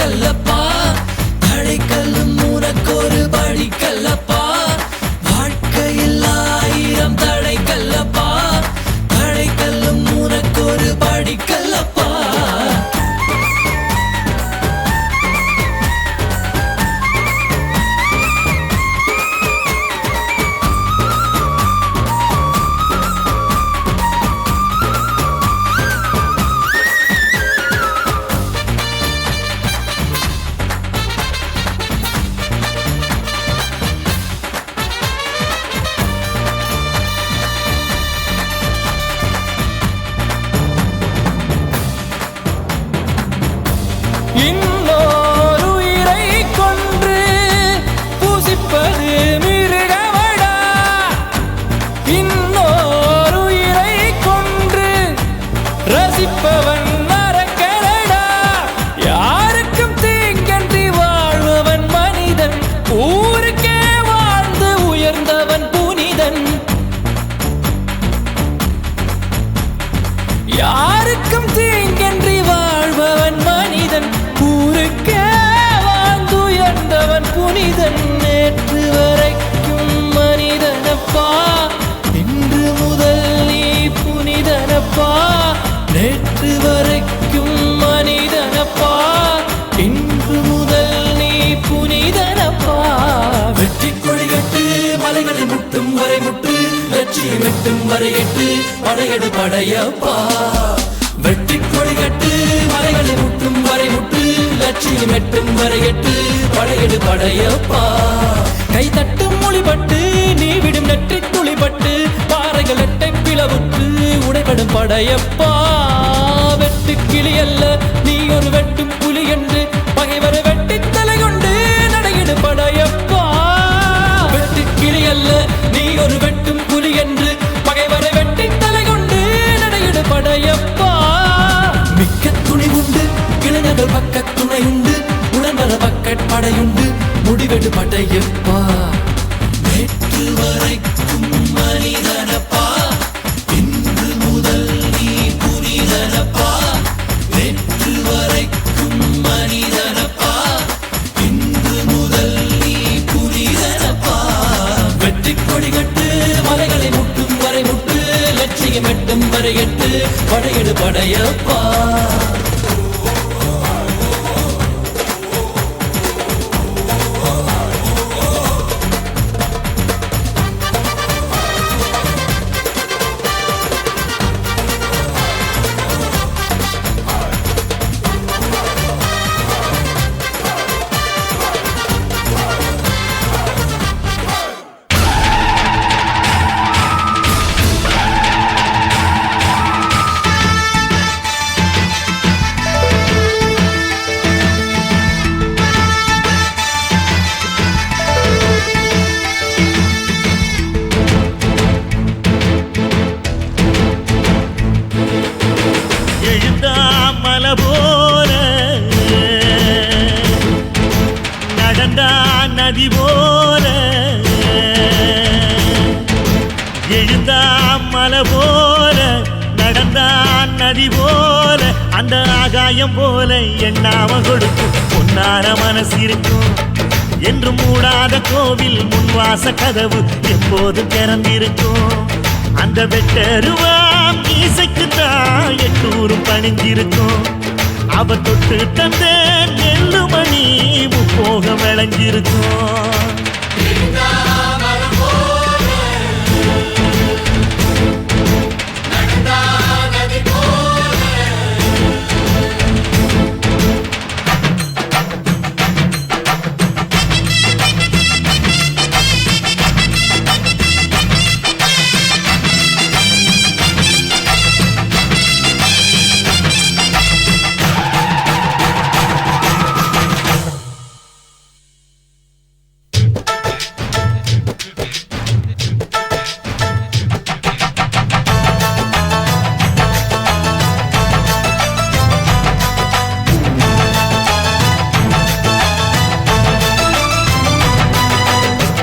படிக்கல்லப்பா கல்லப்பா தடை கல்லும் உனக்கொரு படி Yeah. லட்சியம் எட்டும் வரையிட்டு படையடு படையப்பா. வெற்றி கொடிகட்டு மலைகளை முட்டும் வரை முட்டு லட்சியம் எட்டும் வரையிட்டு படையடு படையப்பா. கை தட்டும் மொழிபட்டு நீ விடும் நெற்றி துளிபட்டு பாறைகள் எட்டை பிளவுற்று உடைபடும் படையப்பா. படையப்பா. நேற்று வரைக்கும் மனிதனப்பா. இன்று முதல் நீ புனிதனப்பா. நேற்று வரைக்கும் மனிதனப்பா. இன்று முதல் நீ புனிதனப்பா. வெற்றி கொடிகட்டு மலைகளை முட்டும் வரை முட்டு லட்சியம் எட்டும் வரை எட்டு படையெடு படையப்பா. நதி போல அந்த ஆகாயம் போல எண்ணாம கொடுக்கும். பொன்னார மனசு இருக்கும். என்று மூடாத கோவில் முன்வாச கதவு எப்போது திறந்திருக்கும்? அந்த வெட்டருவாம் இசைக்கு தான் எட்டூரும் பணிஞ்சிருக்கும் அவ தொட்டு தந்த நெல்லுமணி முப்போக விளைஞ்சிருக்கும்